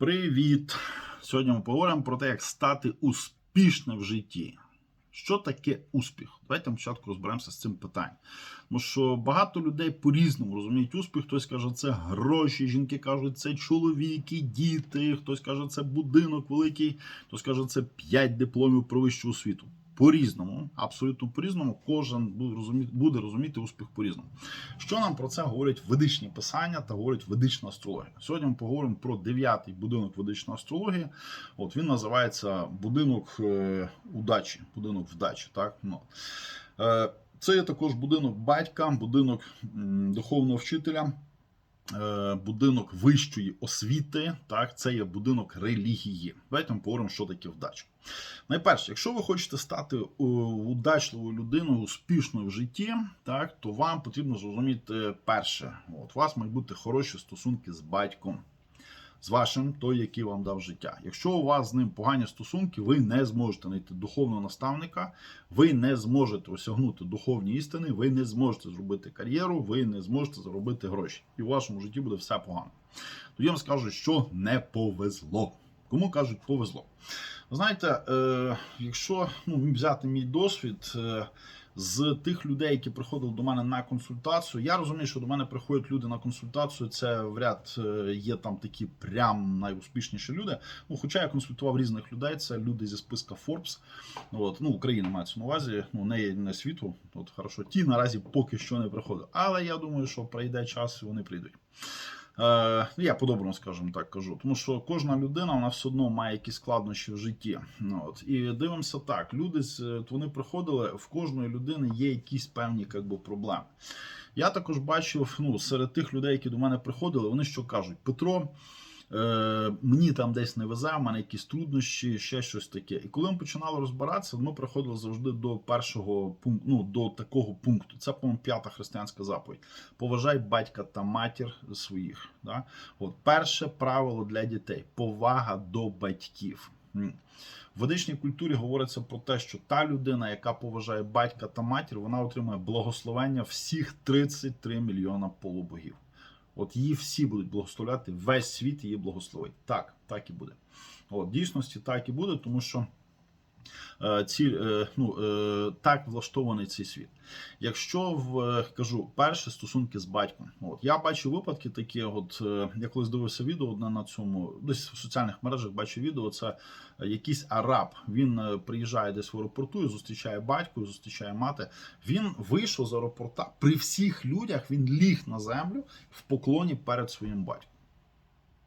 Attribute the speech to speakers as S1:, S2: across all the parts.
S1: Привіт! Сьогодні ми поговоримо про те, як стати успішним в житті. Що таке успіх? Давайте спочатку розберемося з цим питанням. Тому що багато людей по-різному розуміють успіх. Хтось каже, це гроші, жінки кажуть, це чоловіки, діти, хтось каже, це будинок великий, хтось каже, це 5 дипломів про вищу освіту. По-різному, абсолютно по-різному, кожен буде розуміти, успіх по-різному. Що нам про це говорять ведичні писання та говорить ведична астрологія? Сьогодні ми поговоримо про дев'ятий будинок ведичної астрології. От він називається будинок е, удачі, будинок вдачі. Так? Ну. Е, це є також будинок батька, будинок духовного вчителя. Е, Будинок вищої освіти, так, це є будинок релігії. Давайте ми поговоримо, що таке вдача. Найперше, якщо ви хочете стати е, удачливою людиною, успішною в житті, так, то вам потрібно зрозуміти перше, от, у вас мають бути хороші стосунки з батьком, з вашим, той, який вам дав життя. Якщо у вас з ним погані стосунки, ви не зможете знайти духовного наставника, ви не зможете осягнути духовні істини, ви не зможете зробити кар'єру, ви не зможете заробити гроші. І в вашому житті буде все погано. Тоді я вам скажу, що не повезло. Кому кажуть, повезло. Знаєте, е, якщо ну, взяти мій досвід е, з тих людей, які приходили до мене на консультацію, я розумію, що до мене приходять люди на консультацію. Це вряд е, є там такі прям найуспішніші люди. Ну, хоча я консультував різних людей, це люди зі списка Forbes. От, ну, Україна мається на увазі, ну не, не світу. От хорошо, ті наразі поки що не приходять. Але я думаю, що прийде час і вони прийдуть. Е, я по-доброму, скажімо так, кажу, тому що кожна людина вона все одно має якісь складнощі в житті. Ну, от. І дивимося так: люди вони приходили, в кожної людини є якісь певні би, проблеми. Я також бачив ну, серед тих людей, які до мене приходили, вони що кажуть: Петро. Е, мені там десь не везе, в мене якісь труднощі, ще щось таке. І коли ми починали розбиратися, ми приходили завжди до першого пункту, ну до такого пункту. Це, по-моєму, п'ята християнська заповідь. Поважай батька та матір своїх. Да? От перше правило для дітей повага до батьків. В ведичній культурі говориться про те, що та людина, яка поважає батька та матір, вона отримує благословення всіх 33 мільйона полубогів. От її всі будуть благословляти, весь світ її благословить. Так, так і буде. От, дійсності так і буде, тому що ці, е, ну, е, так влаштований цей світ. Якщо в е, кажу перші стосунки з батьком, от я бачу випадки такі. От е, я колись дивився відео одне на цьому, десь в соціальних мережах бачу відео. Це е, якийсь араб. Він е, приїжджає десь в аеропорту і зустрічає батько, і зустрічає мати. Він вийшов з аеропорта при всіх людях. Він ліг на землю в поклоні перед своїм батьком.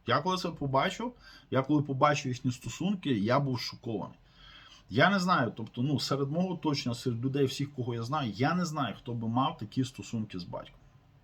S1: Я коли це побачив, я коли побачив їхні стосунки, я був шокований. Я не знаю, тобто, ну, серед мого оточення, серед людей, всіх, кого я знаю, я не знаю, хто би мав такі стосунки з батьком.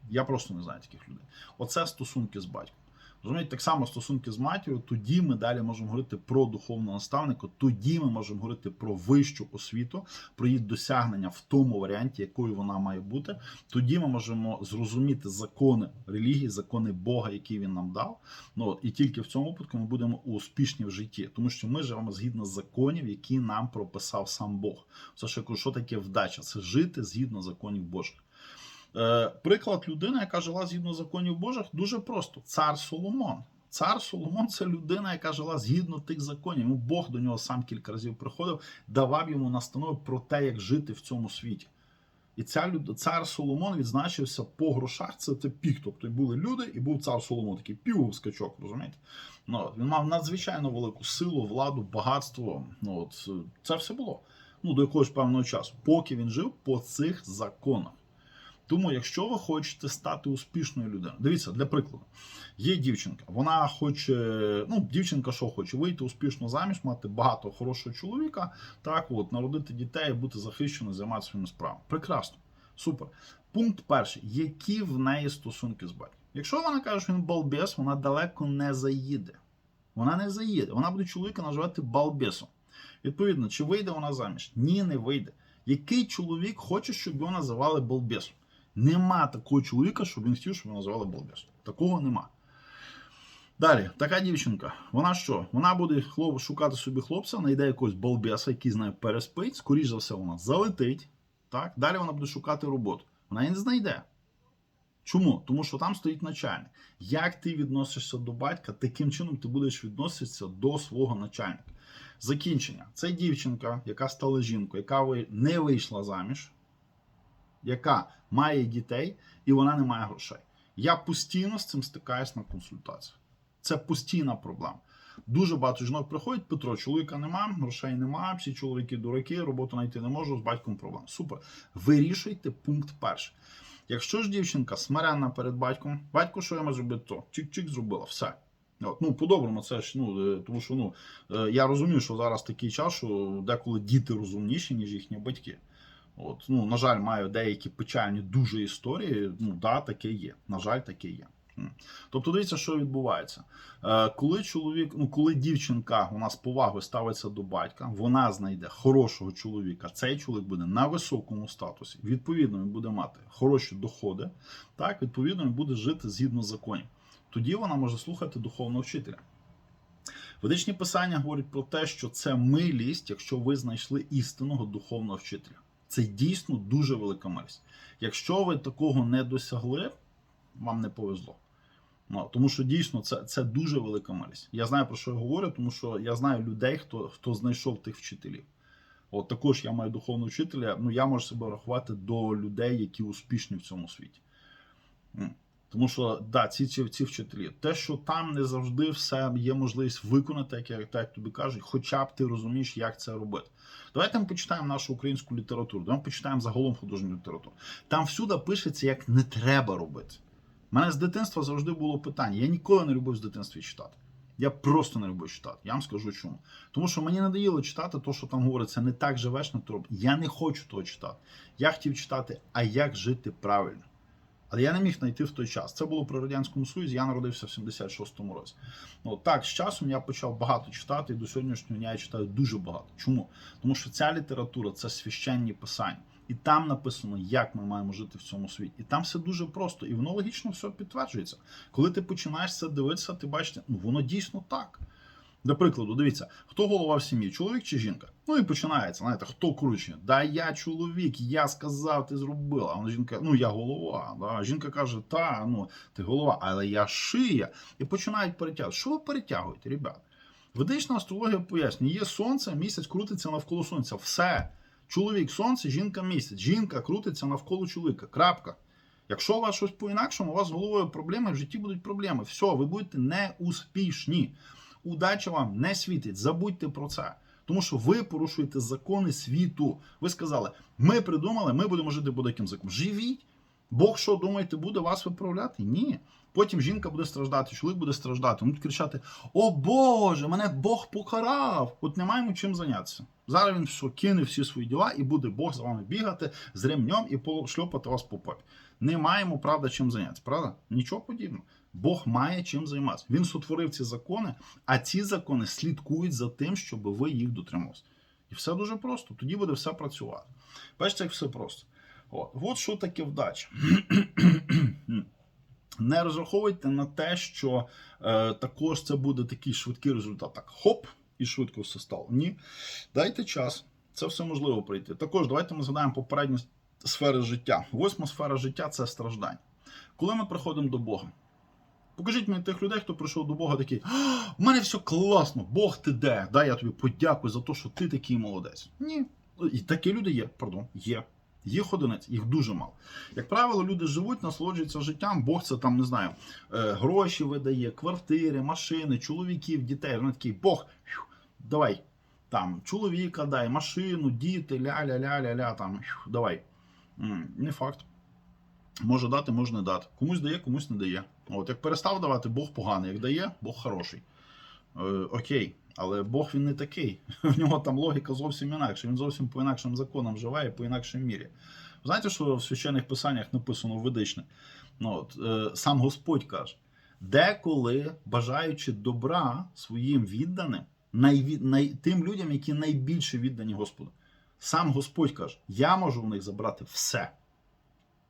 S1: Я просто не знаю таких людей. Оце стосунки з батьком. Розумієте, так само стосунки з матір'ю, тоді ми далі можемо говорити про духовного наставника, тоді ми можемо говорити про вищу освіту, про її досягнення в тому варіанті, якою вона має бути. Тоді ми можемо зрозуміти закони релігії, закони Бога, які він нам дав. Ну і тільки в цьому випадку ми будемо успішні в житті, тому що ми живемо згідно законів, які нам прописав сам Бог. Це що кажу, що таке вдача? Це жити згідно законів Божих. Е, приклад людини, яка жила згідно законів Божих, дуже просто: цар Соломон. Цар Соломон це людина, яка жила згідно тих законів. Ну, Бог до нього сам кілька разів приходив, давав йому настанови про те, як жити в цьому світі. І ця люд... цар Соломон відзначився по грошах. Це, це пік. Тобто були люди, і був цар Соломон, такий півскачок, розумієте? Ну, він мав надзвичайно велику силу, владу, багатство. Ну, от, це все було. Ну, до якогось певного часу, поки він жив по цих законах. Тому, якщо ви хочете стати успішною людиною, дивіться, для прикладу, є дівчинка, вона хоче, ну, дівчинка що хоче, вийти успішно заміж, мати багато хорошого чоловіка, так, от, народити дітей, бути захищеною, займатися своїми справами. Прекрасно, супер. Пункт перший: які в неї стосунки з батьком? Якщо вона каже, що він балбес, вона далеко не заїде. Вона не заїде. Вона буде чоловіка називати балбесом. Відповідно, чи вийде вона заміж? Ні, не вийде. Який чоловік хоче, щоб його називали балбесом? Нема такого чоловіка, щоб він хотів, щоб його називали балбесом. Такого нема. Далі, така дівчинка, вона що? Вона буде хлоп, шукати собі хлопця, знайде якогось балбеса, який з нею переспить, скоріш за все, вона залетить. Так? Далі вона буде шукати роботу. Вона її не знайде. Чому? Тому що там стоїть начальник. Як ти відносишся до батька, таким чином ти будеш відноситися до свого начальника. Закінчення. Це дівчинка, яка стала жінкою, яка не вийшла заміж, яка має дітей, і вона не має грошей. Я постійно з цим стикаюсь на консультаціях. Це постійна проблема. Дуже багато жінок приходять, Петро, чоловіка нема, грошей нема, всі чоловіки дураки, роботу знайти не можу, з батьком проблем. Супер. Вирішуйте пункт перший. Якщо ж дівчинка смиренна перед батьком, батько, що я можу зробити, то чик-чик зробила, все. От, ну, по-доброму, це ж ну, е, тому що ну, е, я розумію, що зараз такий час, що деколи діти розумніші, ніж їхні батьки. От, ну, на жаль, маю деякі печальні дуже історії. Ну, да, таке є. На жаль, таке є. Тобто, дивіться, що відбувається. Е, коли чоловік, ну коли дівчинка у нас повагою ставиться до батька, вона знайде хорошого чоловіка. Цей чоловік буде на високому статусі. Відповідно, він буде мати хороші доходи. Так, відповідно, він буде жити згідно законів. Тоді вона може слухати духовного вчителя. Ведичні писання говорять про те, що це милість, якщо ви знайшли істинного духовного вчителя. Це дійсно дуже велика милість. Якщо ви такого не досягли, вам не повезло. Ну, тому що дійсно це, це дуже велика милість. Я знаю про що я говорю, тому що я знаю людей, хто, хто знайшов тих вчителів. От також я маю духовного вчителя. Ну я можу себе рахувати до людей, які успішні в цьому світі. Тому що да, ці, ці, ці вчителі, те, що там не завжди все є можливість виконати, як, я- так тобі кажуть, хоча б ти розумієш, як це робити. Давайте ми почитаємо нашу українську літературу, давайте почитаємо загалом художню літературу. Там всюди пишеться, як не треба робити. У мене з дитинства завжди було питання. Я ніколи не любив з дитинства читати. Я просто не любив читати. Я вам скажу чому. Тому що мені надоїло читати те, що там говориться, не так живеш, не то. Я не хочу того читати. Я хотів читати, а як жити правильно. Але я не міг знайти в той час. Це було при Радянському Союзі, я народився в 76-му році. Ну, так, з часом я почав багато читати, і до сьогоднішнього дня я читаю дуже багато. Чому? Тому що ця література це священні писання. І там написано, як ми маємо жити в цьому світі. І там все дуже просто, і воно логічно все підтверджується. Коли ти починаєш це дивитися, ти бачиш, ну воно дійсно так. До прикладу, дивіться, хто голова в сім'ї, чоловік чи жінка? Ну і починається, знаєте, хто круче? Да я чоловік, я сказав, ти зробила. А жінка, ну я голова. Да? Жінка каже, та, ну ти голова, але я шия. І починають перетягувати. Що ви перетягуєте, ребят? Ведична астрологія пояснює, є сонце, місяць крутиться навколо сонця. Все. Чоловік сонце, жінка місяць. Жінка крутиться навколо чоловіка. Крапка. Якщо у вас щось по-інакшому, у вас з головою проблеми, в житті будуть проблеми. Все, ви будете неуспішні. Удача вам не світить. Забудьте про це. Тому що ви порушуєте закони світу. Ви сказали, ми придумали, ми будемо жити по таким законам. Живіть. Бог що думаєте, буде вас виправляти? Ні. Потім жінка буде страждати, чоловік буде страждати. Будуть кричати: О Боже, мене Бог покарав! От не маємо чим зайнятися. Зараз він все кине всі свої діла, і буде Бог за вами бігати з ремнем і шльопати вас по попі. Не маємо, правда, чим зайнятися, правда? Нічого подібного. Бог має чим займатися. Він сотворив ці закони, а ці закони слідкують за тим, щоб ви їх дотрималися. І все дуже просто. Тоді буде все працювати. Бачите, як все просто. От, От що таке вдача. Не розраховуйте на те, що е, також це буде такий швидкий результат. Так, хоп, і швидко все стало. Ні. Дайте час, це все можливо пройти. Також давайте ми згадаємо попередні сфери життя. Восьма сфера життя це страждання. Коли ми приходимо до Бога, покажіть мені тих людей, хто прийшов до Бога, такий, у мене все класно, Бог ти де? Дай я тобі подякую за те, що ти такий молодець. Ні. І такі люди є, пардон, є. Їх одиниць, їх дуже мало. Як правило, люди живуть, насолоджуються життям. Бог це там не знаю, е, гроші видає, квартири, машини, чоловіків, дітей. Вони такий, Бог, давай там чоловіка дай, машину, діти, ля-ля-ля-ля-ля, там давай. Не факт. Може дати, може не дати. Комусь дає, комусь не дає. От як перестав давати, Бог поганий. Як дає, Бог хороший. Е, окей, але Бог він не такий. В нього там логіка зовсім інакша. Він зовсім по інакшим законам живе і по інакшим мірі. Знаєте, що в священних писаннях написано ведичне? Ну, от, е, сам Господь каже: деколи, бажаючи добра своїм відданим, найві... най... тим людям, які найбільше віддані Господу, сам Господь каже: я можу в них забрати все.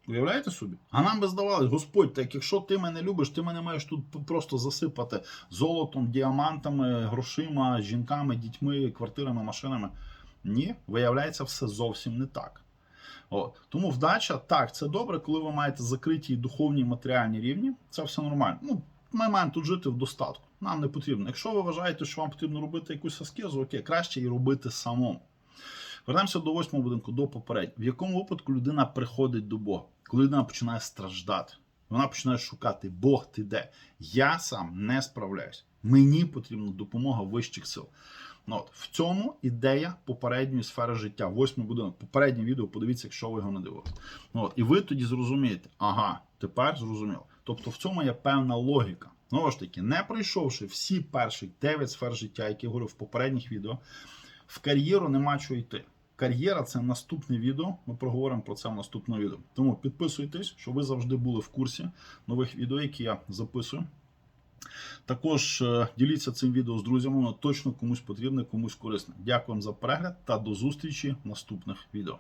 S1: Уявляєте собі? А нам би здавалось, Господь, так якщо ти мене любиш, ти мене маєш тут просто засипати золотом, діамантами, грошима, жінками, дітьми, квартирами, машинами. Ні, виявляється, все зовсім не так. От. Тому вдача, так, це добре, коли ви маєте закриті духовні і матеріальні рівні, це все нормально. Ну, ми маємо тут жити в достатку. Нам не потрібно. Якщо ви вважаєте, що вам потрібно робити якусь аскезу, окей, краще її робити самому. Вернемося до восьмого будинку, до попереднього. В якому випадку людина приходить до Бога, коли людина починає страждати, вона починає шукати Бог, ти де? Я сам не справляюсь. Мені потрібна допомога вищих сил. Ну, от, в цьому ідея попередньої сфери життя. Восьмий будинок. Попереднє відео, подивіться, якщо ви його не дивилися. Ну, от, і ви тоді зрозумієте, ага, тепер зрозуміло. Тобто в цьому є певна логіка. Знову ж таки, не пройшовши всі перші 9 сфер життя, які я говорив в попередніх відео, в кар'єру нема чого йти. Кар'єра це наступне відео. Ми проговоримо про це в наступному відео. Тому підписуйтесь, щоб ви завжди були в курсі нових відео, які я записую. Також е, діліться цим відео з друзями, воно точно комусь потрібне, комусь корисне. Дякую вам за перегляд та до зустрічі в наступних відео.